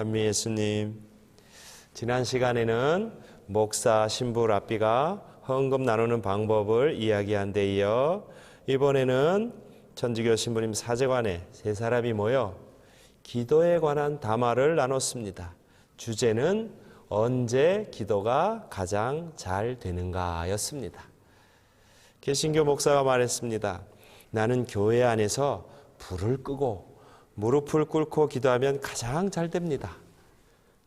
찬미 예수님, 지난 시간에는 목사 신부 랍비가 헌금 나누는 방법을 이야기한 데 이어 이번에는 천주교 신부님 사제관에 세 사람이 모여 기도에 관한 담화를 나눴습니다. 주제는 언제 기도가 가장 잘 되는가였습니다. 개신교 목사가 말했습니다. 나는 교회 안에서 불을 끄고 무릎을 꿇고 기도하면 가장 잘 됩니다.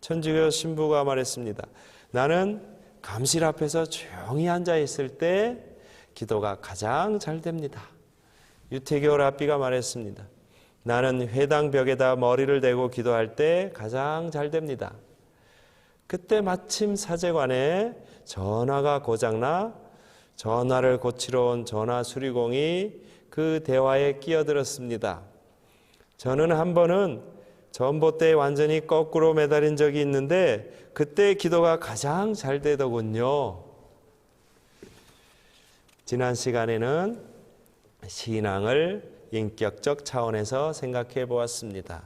천주교 신부가 말했습니다. 나는 감실 앞에서 조용히 앉아 있을 때 기도가 가장 잘 됩니다. 유태교 랍비가 말했습니다. 나는 회당 벽에다 머리를 대고 기도할 때 가장 잘 됩니다. 그때 마침 사제관에 전화가 고장나 전화를 고치러 온 전화 수리공이 그 대화에 끼어들었습니다. 저는 한 번은 전봇대에 완전히 거꾸로 매달린 적이 있는데 그때 기도가 가장 잘 되더군요. 지난 시간에는 신앙을 인격적 차원에서 생각해 보았습니다.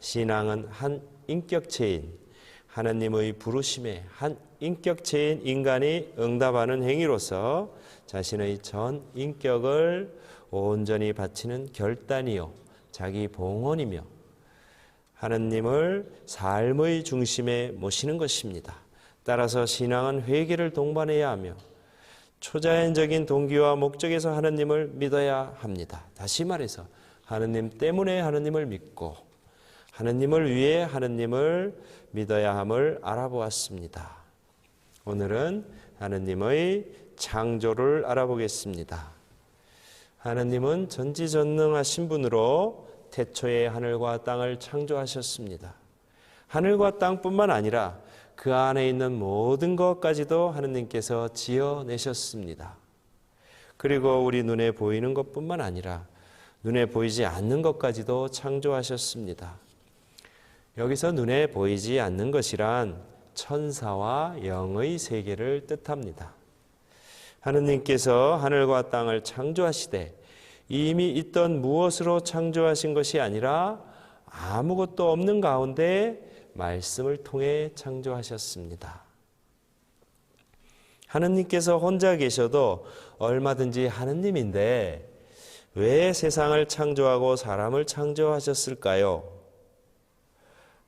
신앙은 한 인격체인 하나님의 부르심에 한 인격체인 인간이 응답하는 행위로서 자신의 전 인격을 온전히 바치는 결단이요 자기 봉헌이며 하나님을 삶의 중심에 모시는 것입니다. 따라서 신앙은 회개를 동반해야 하며 초자연적인 동기와 목적에서 하나님을 믿어야 합니다. 다시 말해서 하나님 때문에 하나님을 믿고 하나님을 위해 하나님을 믿어야 함을 알아보았습니다. 오늘은 하나님의 창조를 알아보겠습니다. 하나님은 전지전능하신 분으로 태초에 하늘과 땅을 창조하셨습니다. 하늘과 땅뿐만 아니라 그 안에 있는 모든 것까지도 하느님께서 지어내셨습니다. 그리고 우리 눈에 보이는 것뿐만 아니라 눈에 보이지 않는 것까지도 창조하셨습니다. 여기서 눈에 보이지 않는 것이란 천사와 영의 세계를 뜻합니다. 하느님께서 하늘과 땅을 창조하시되 이미 있던 무엇으로 창조하신 것이 아니라 아무것도 없는 가운데 말씀을 통해 창조하셨습니다. 하느님께서 혼자 계셔도 얼마든지 하느님인데 왜 세상을 창조하고 사람을 창조하셨을까요?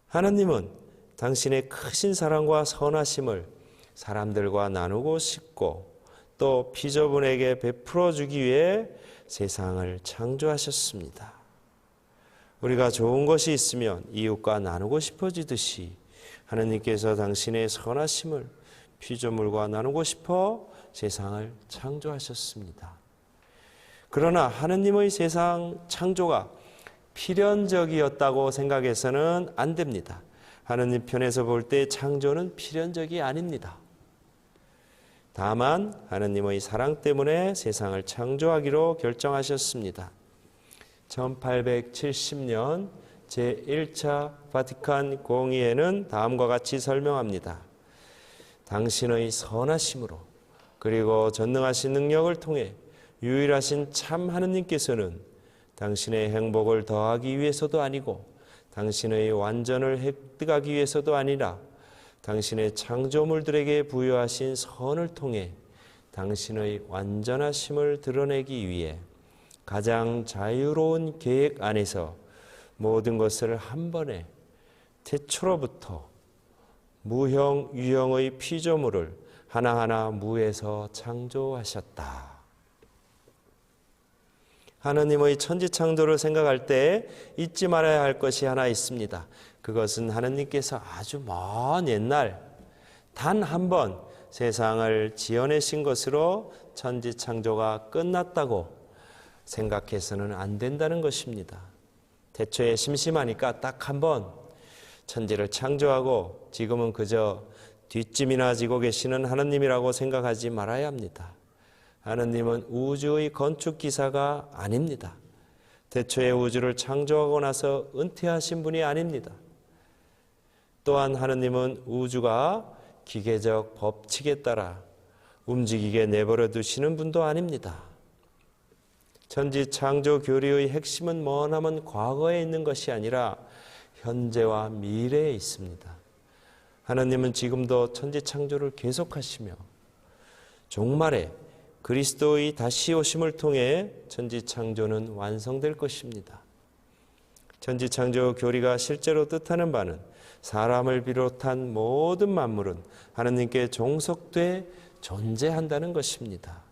하느님은 당신의 크신 사랑과 선하심을 사람들과 나누고 싶고 또 피조분에게 베풀어 주기 위해 세상을 창조하셨습니다. 우리가 좋은 것이 있으면 이웃과 나누고 싶어지듯이 하느님께서 당신의 선하심을 피조물과 나누고 싶어 세상을 창조하셨습니다. 그러나 하느님의 세상 창조가 필연적이었다고 생각해서는 안 됩니다. 하느님 편에서 볼 때 창조는 필연적이 아닙니다. 다만 하느님의 사랑 때문에 세상을 창조하기로 결정하셨습니다. 1870년 제1차 바티칸 공의회는 다음과 같이 설명합니다. 당신의 선하심으로 그리고 전능하신 능력을 통해 유일하신 참 하느님께서는 당신의 행복을 더하기 위해서도 아니고 당신의 완전을 획득하기 위해서도 아니라 당신의 창조물들에게 부여하신 선을 통해 당신의 완전하심을 드러내기 위해 가장 자유로운 계획 안에서 모든 것을 한 번에 태초로부터 무형, 유형의 피조물을 하나하나 무에서 창조하셨다. 하느님의 천지 창조를 생각할 때 잊지 말아야 할 것이 하나 있습니다. 그것은 하느님께서 아주 먼 옛날 단 한 번 세상을 지어내신 것으로 천지 창조가 끝났다고 생각해서는 안 된다는 것입니다. 대초에 심심하니까 딱 한 번 천지를 창조하고 지금은 그저 뒷짐이나 지고 계시는 하느님이라고 생각하지 말아야 합니다. 하느님은 우주의 건축 기사가 아닙니다. 대초에 우주를 창조하고 나서 은퇴하신 분이 아닙니다. 또한 하느님은 우주가 기계적 법칙에 따라 움직이게 내버려 두시는 분도 아닙니다. 천지 창조 교리의 핵심은 머나먼 과거에 있는 것이 아니라 현재와 미래에 있습니다. 하나님은 지금도 천지 창조를 계속하시며 종말에 그리스도의 다시 오심을 통해 천지 창조는 완성될 것입니다. 천지 창조 교리가 실제로 뜻하는 바는 사람을 비롯한 모든 만물은 하나님께 종속돼 존재한다는 것입니다.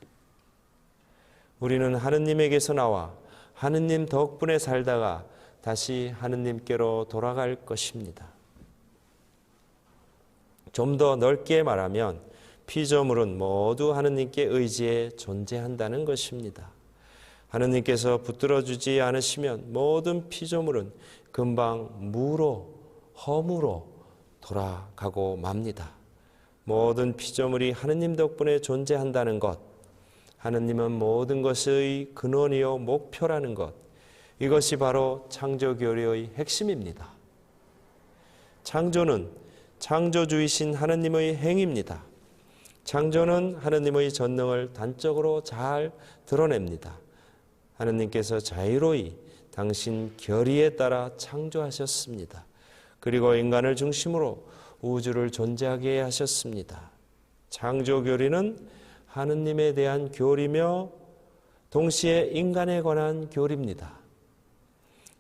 우리는 하느님에게서 나와 하느님 덕분에 살다가 다시 하느님께로 돌아갈 것입니다. 좀 더 넓게 말하면 피조물은 모두 하느님께 의지해 존재한다는 것입니다. 하느님께서 붙들어 주지 않으시면 모든 피조물은 금방 무로 허무로 돌아가고 맙니다. 모든 피조물이 하느님 덕분에 존재한다는 것, 하느님은 모든 것의 근원이요 목표라는 것, 이것이 바로 창조 교리의 핵심입니다. 창조는 창조주이신 하느님의 행입니다. 창조는 하느님의 전능을 단적으로 잘 드러냅니다. 하느님께서 자유로이 당신 결의에 따라 창조하셨습니다. 그리고 인간을 중심으로 우주를 존재하게 하셨습니다. 창조 교리는 하느님에 대한 교리며 동시에 인간에 관한 교리입니다.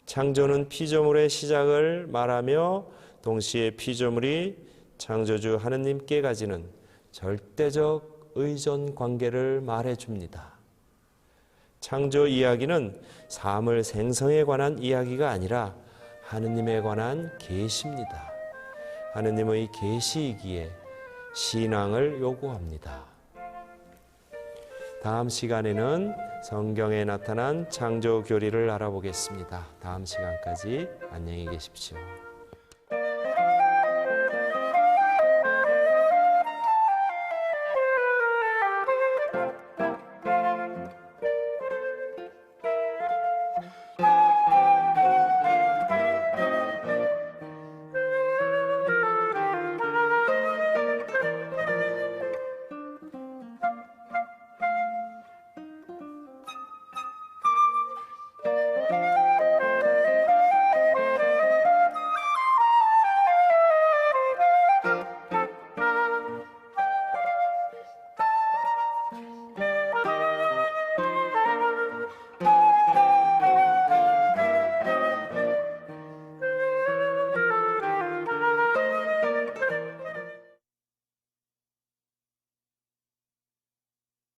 창조는 피조물의 시작을 말하며 동시에 피조물이 창조주 하느님께 가지는 절대적 의존 관계를 말해 줍니다. 창조 이야기는 사물 생성에 관한 이야기가 아니라 하느님에 관한 계시입니다. 하느님의 계시이기에 신앙을 요구합니다. 다음 시간에는 성경에 나타난 창조 교리를 알아보겠습니다. 다음 시간까지 안녕히 계십시오.